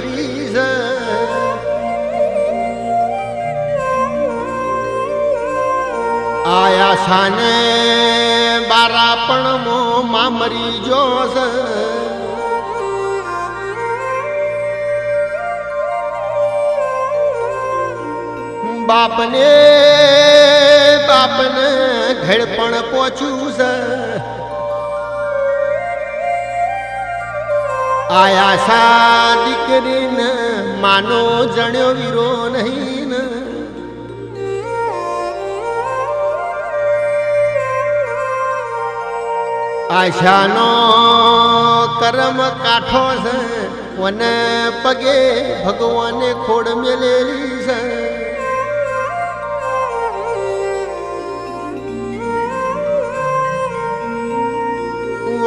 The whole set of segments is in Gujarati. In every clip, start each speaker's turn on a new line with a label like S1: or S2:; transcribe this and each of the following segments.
S1: વય આયા સાને બારા પણ મો મામરી જોસ બાપને બાપને ઘડપણ પહોંચ્યું છે. આયા સા દીકરીને માનો જણ્યો વીરો નહીં આશાનો કરમ કાઠો છે કોને પગે ભગવાને ખોડ મેલેલી છે.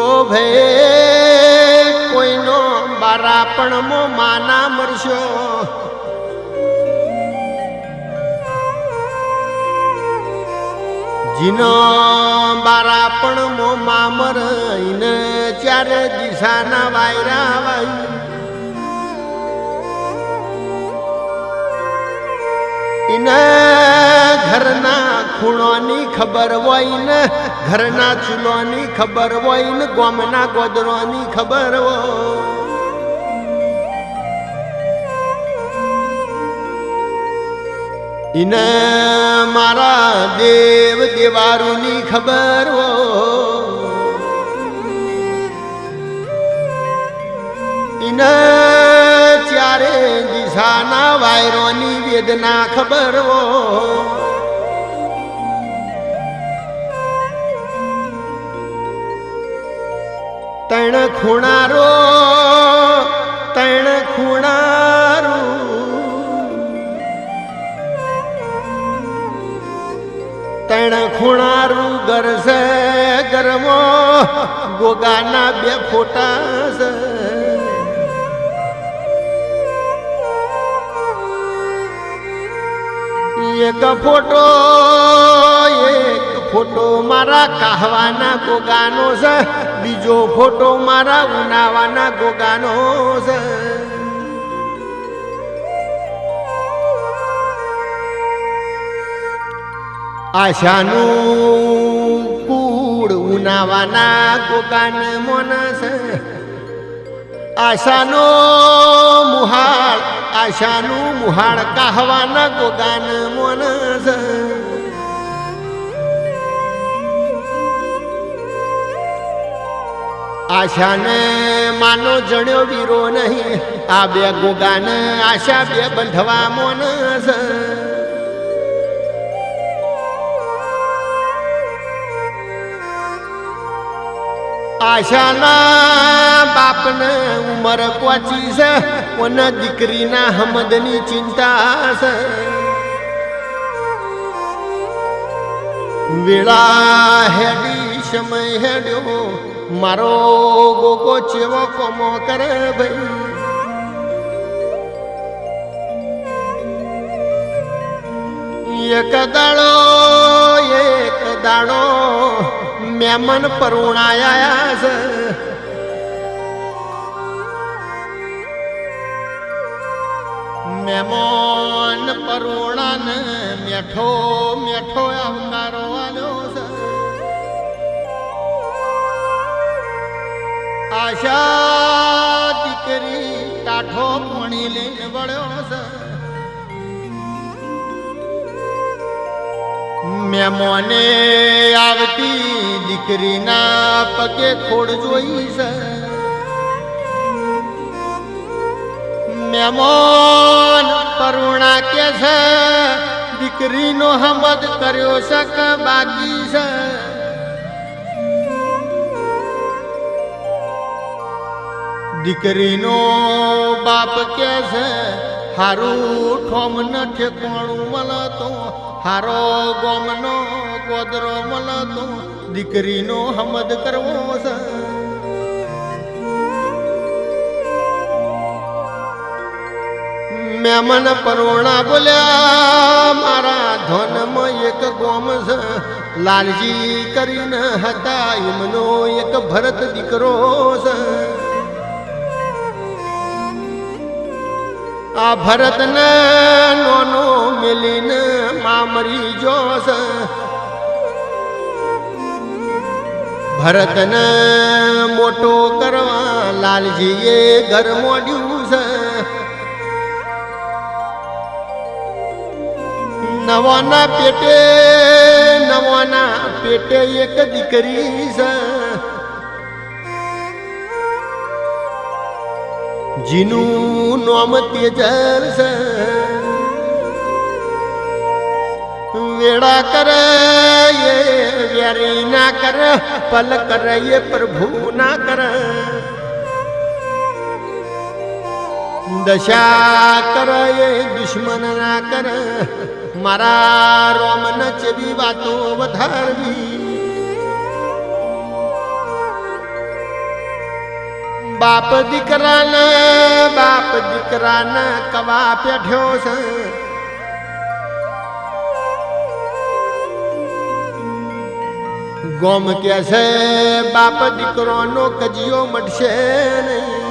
S1: ઓ ભે કોઈનો બારા પણ મો માના મરશો. જીનો બારા પણ મો મામર ઇને ચારે દિશાના વાયરા વાય. ઇને ઘરના ખૂણોની ખબર હોય ને ઘરના ચૂલોની ખબર હોય ને ગોમના ગોદરોની ખબર હોય. ઇને મારા દેવ દેવારુની ખબર હો. ઇને ચારે દિશાના વાયરોની વેદના ખબર હો. તણ ખૂણારો ગરસે ગરમો, ગોગાના બે ફોટા છે એક ફોટો એક ફોટો મારા કહવાના ગોગાનો છે બીજો ફોટો મારા ઉનાવાના ગોગાનો છે આશાનું કૂડ ઉનાવાના ગોગાન મોન છે. આશાનો મુહાળ, આશાનું મુહાળ કાહવાના ગોગાન મોનસ આશાને માનો જણ્યો વીરો નહીં, આ બે ગોગાન આશા બે બંધવા મોનસ આશાના બાપને ઉંમર પહોંચી છે કોના દીકરીના હમદની ચિંતા છે. વેળા હેડી, સમય હેડ્યો, મારો ગોગો ચેવો કોમો કરે ભાઈ. એક દાડો એક દાડો મેમન પરુણાયા મેમોન પરુણાને મેઠો મેઠો આવકારો આવ્યો છે. આશા દીકરી ટાઠો પોણી લઈને વળ્યો છે. મેમોને આવતી દીકરીના પગે ખોડ જોઈ છે. મેમોન કરુણા કે છે, દીકરીનો હમદ કર્યો છે બાકી છે. દીકરીનો બાપ કે છે હારું ઠોમ ન ઠેકોણું મળતો, હારો ગોમનો ગોદરો મળતો, દીકરીનો હમદ કરવો છે. મેમન પરોણા બોલ્યા, મારા ધોનમાં એક ગોમ છે, લાલજી કરીને હતા, એમનો એક ભરત દીકરો છે. આ ભરતને નોનો મિલીને મામરી જોશ. ભરતને મોટો કરવા લાલજીએ ઘર મોડ્યું છે. નવાના પેટે નવાના પેટે એક દીકરી છે. જીનું નોમ તેજર છે વેડા કરે એ વ્યારી ના કરે, પલ કરે એ, પ્રભુ ના કરે. દશા કરે એ, દુશ્મન ના કરે. મારા રોમન ચેવી વાતો વધારવી. બાપ દીકરાના બાપ દીકરાના કવા પેઠ્યો છે? ગોમ કે છે, બાપ દીકરોનો કજિયો મટશે નહીં.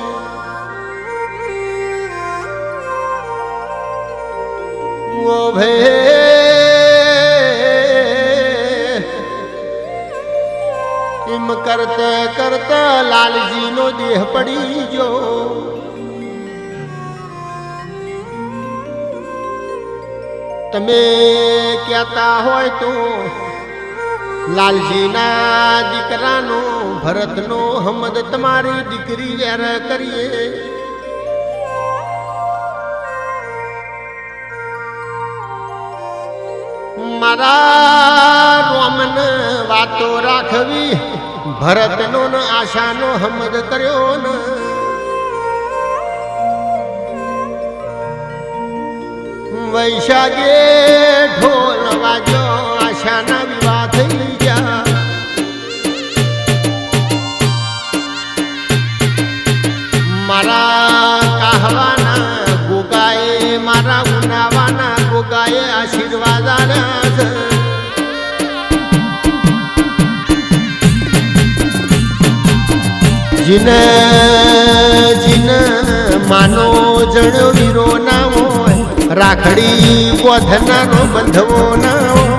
S1: ઓ ભે કરતા કરતા લાલજીનો દેહ પડી ગયો તમે કહેતા હોય તો લાલજીના દીકરાનો ભરતનો હમદ તમારી દીકરી વેર કરીએ મારા રોમન વાતો રાખવી ભરતનો ન આશાનો હમદ કર્યો ન. વૈશાખે જીને જીને માનો જણ્યો વીરો ના હોય રાખડી ગોધનાનો બંધવો ના હોય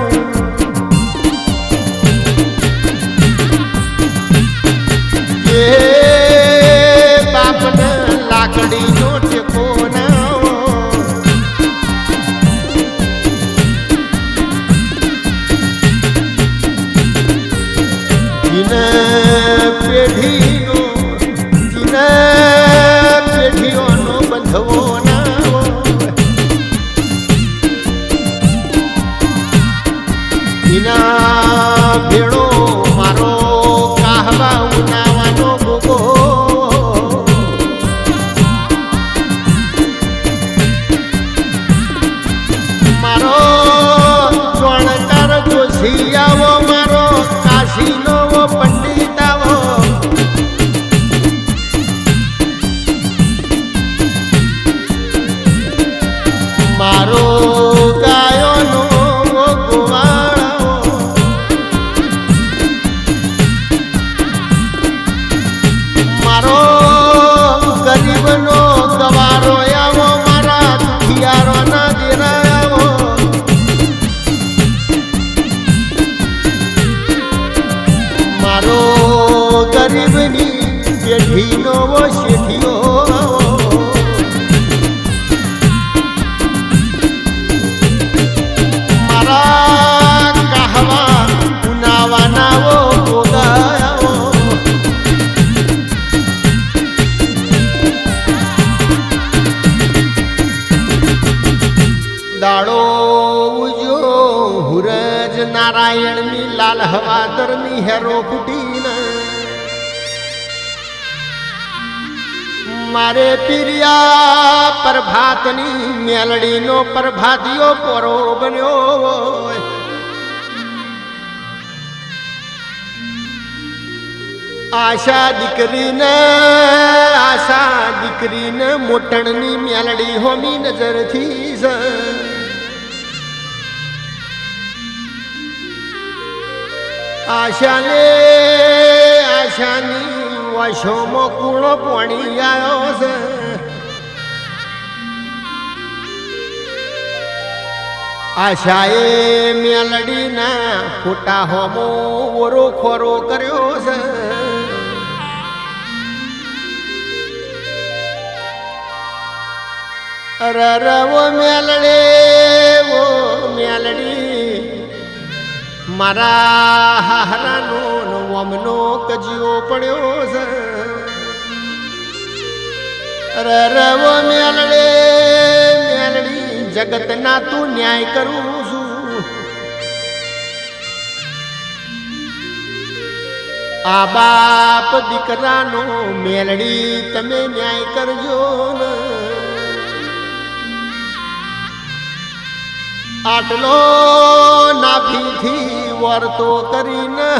S1: દાડો ઉજો હુરજ નારાયણની લાલ હવાદરની હેરો ફૂટીને. મારે પીરિયા પ્રભાતની મેલડીનો પ્રભાતિયો પોરો બન્યો આશા દીકરીને આશા દીકરીને મોટણની મેલડી હોમી નજરથી છે આશાને, આશાની વશોમાં કૂળો પણી આવ્યો છે. આશાએ મેલડીના ખોટા હોમો ઓરો ખોરો કર્યો છે. રરવો મેલડે, વો મેલડી મારા હાહરાનો ને વમનો કજિયો પડ્યો છે. રવ મેલડે મેલડી જગતના તું ન્યાય કરું છું. આ બાપ દીકરાનો મેલડી તમે ન્યાય કરજો ને. આટલો નાભીથી વર્તો કરીને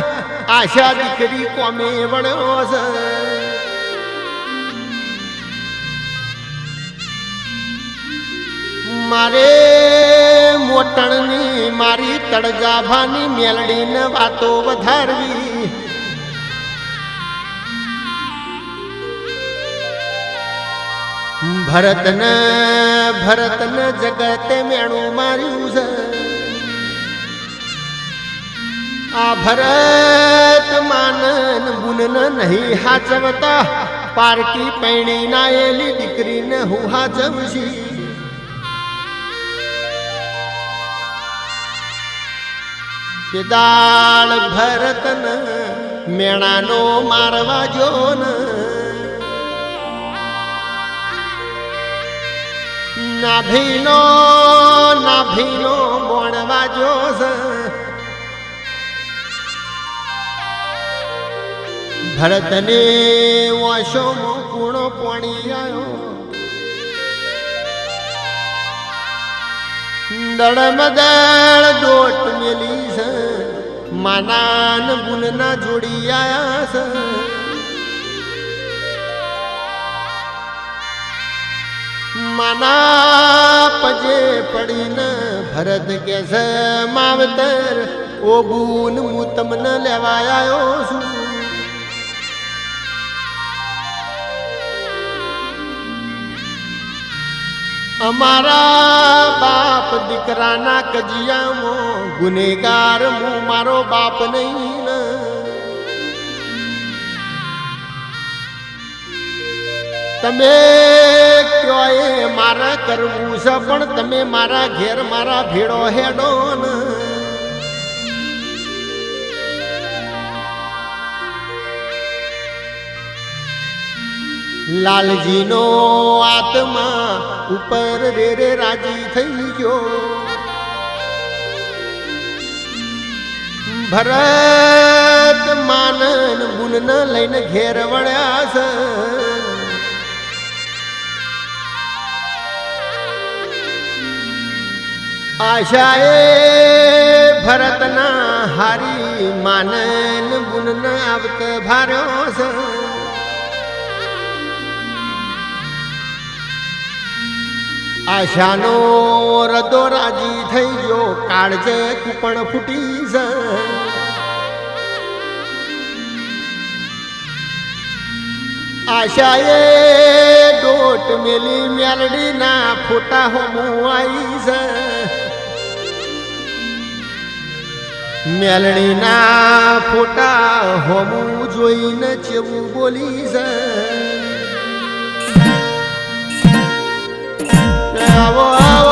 S1: આશા દીકરી કોમે વળ્યો છે મારે મોટણની મારી તળજાભાની મેલડીને વાતો વધારવી. ભરતને ભરતને જગતે મેણું માર્યું છે. આ ભરત માનન બુનન નહીં હાચવતા. પારકી પૈણી નાયેલી દીકરીને હું હાચવશી. કે દાળ ભરતન મેણાનો મારવા જો નાભીનો નાભીનો મોણવા જો ભરતને વશોમાં કૂણો પોણી આવ્યો દળમદળ દોટ મેલી છે. માનાન બુનના જોડી આયા છે. માના પજે પડીને ભરત કે છે, માવતર, ઓ બુન, હું તમને લેવા આવ્યો છું. અમારા બાપ દીકરાના કજિયામાં ગુનેગાર હું મારો બાપ નહીં તમે કયો મારે કરવું છે, પણ તમે મારા ઘેર મારા ભેડો હેડો ને. લાલજીનો આત્મા ઉપર રે રે રાજી થઈ ગયો. ભરત માનન બુનન લઈને ઘેર વળ્યા છે આશાએ ભરતના હારી માનન બુનન આવત ભાર્યો છે આશાનો રદો રાજી થઈ ગયો, કાળજે કુપણ ફૂટી જ આશાએ ડોટ મેલી મેલડીના ફોટા હોમું આવી જ મેલણીના ફોટા હોમું જોઈને ચેવું બોલી છે આવો આવો.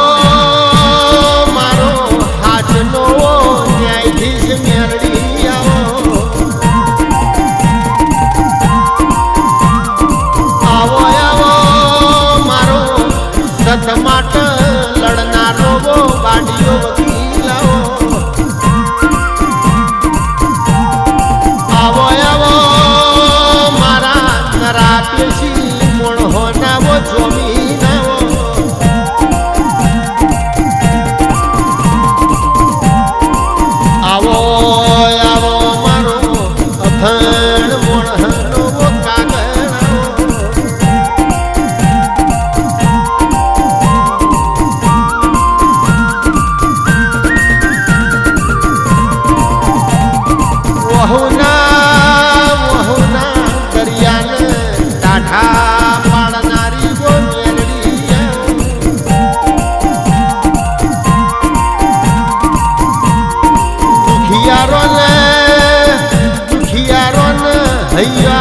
S1: ஐயா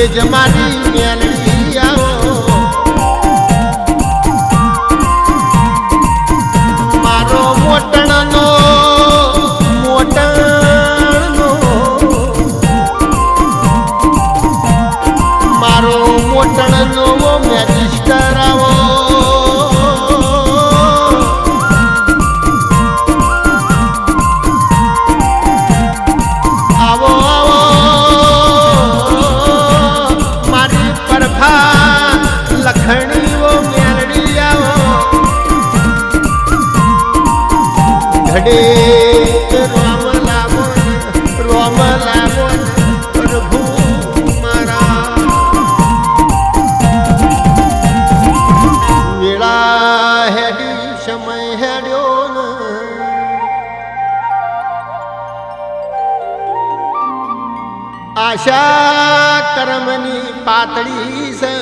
S1: Yejamari, વેળા હેડી સમય હેડ્યો ને આશા કર્મની પાતળી છે.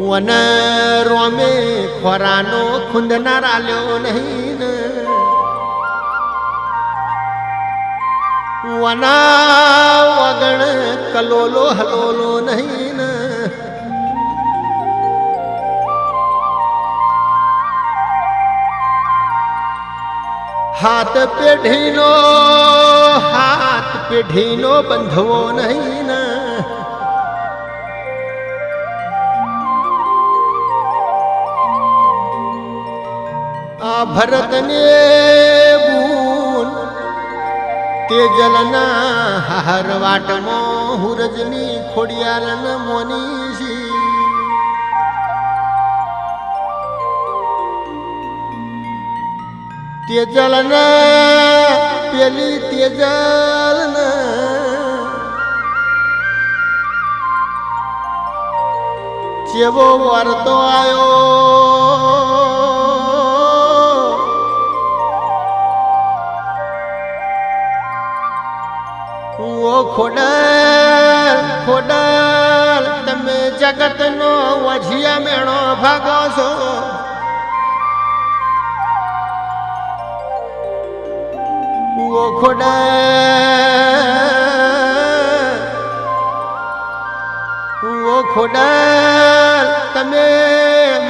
S1: વન રોમે ખોરાનો ખુંદનાર આલ્યો નહીં વના વગણ કલોલો હલોલો નહીં હાથ પેઢીનો હાથ પેઢીનો બંધવો નહીં આ ભરતને બૂન તેજલના હાર વાટમાં હુરજની ખોડિયાલન મોનીશી. તેજલન પેલી તેજલન જેવો વરતો આયો. ખોડલ ખોડલ તમે જગતનો વજિયા મેળો ભાગો છો. ઓ ખોડલ ઓ ખોડલ તમે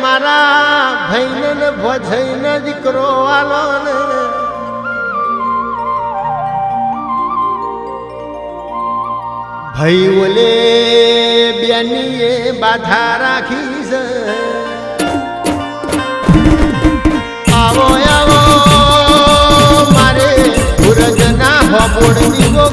S1: મારા ભાઈને ભજઈને દીકરો આલો ને. ભાઈ ઓલે બેનીએ બાધા રાખી છે. આવો આવો મારે ઉરજના હોબોડની ગો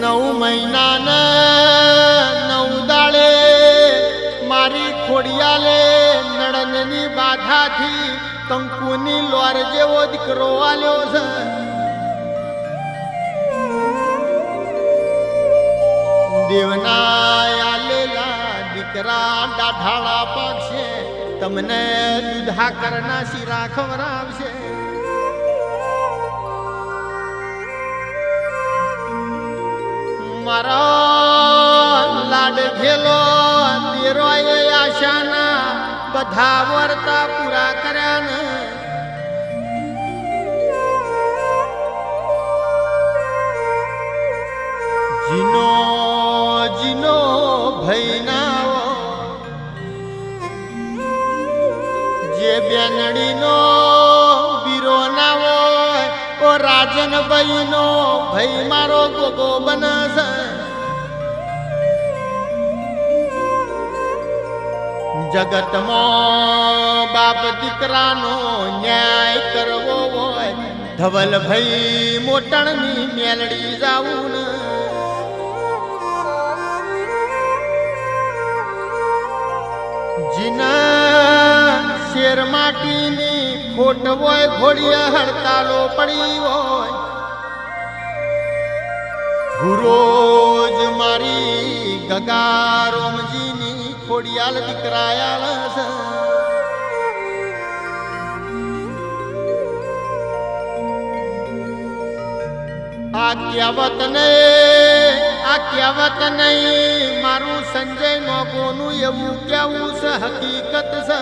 S1: નવ મહિનાના નવ દાડે મારી ખોડિયાલે નડનની બાધાથી કંકુની લોર જેવો દીકરો આલ્યો છે. દેવના આલેલા દીકરા દાઢાળા પાકશે, તમને દૂધા કરના શિરા ખવડાવશે. મારો લાડ ઘેલો દેરો એ આશાના બધા વર્તા પૂરા કર્યા ને જીનો જીનો ભૈનાવો જે બેનડીનો વીરો ના હોય, ઓ રાજન ભાઈનો ભાઈ મારો ગોગો બનશે. જગતમાં બાપ દીકરાનો ન્યાય કરવો હોય ધવલ ભાઈ મોટણની મેલડી જાવું ને. જીના શેર માટીની ખોટ હોય, ઘોડિયા હડતાલો પડી હોય. ગુરોજ મારી ગગા રોમજીની ખોડિયાલ દીકરાયાલ આ કહેવત ને આ નહીં, મારું સંજય મોગોનું એવું કેવું છે, હકીકત છે.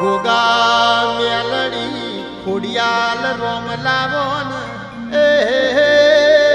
S1: ગોગા મેલડી ખોડિયાલ રોમ લાવો ને. એ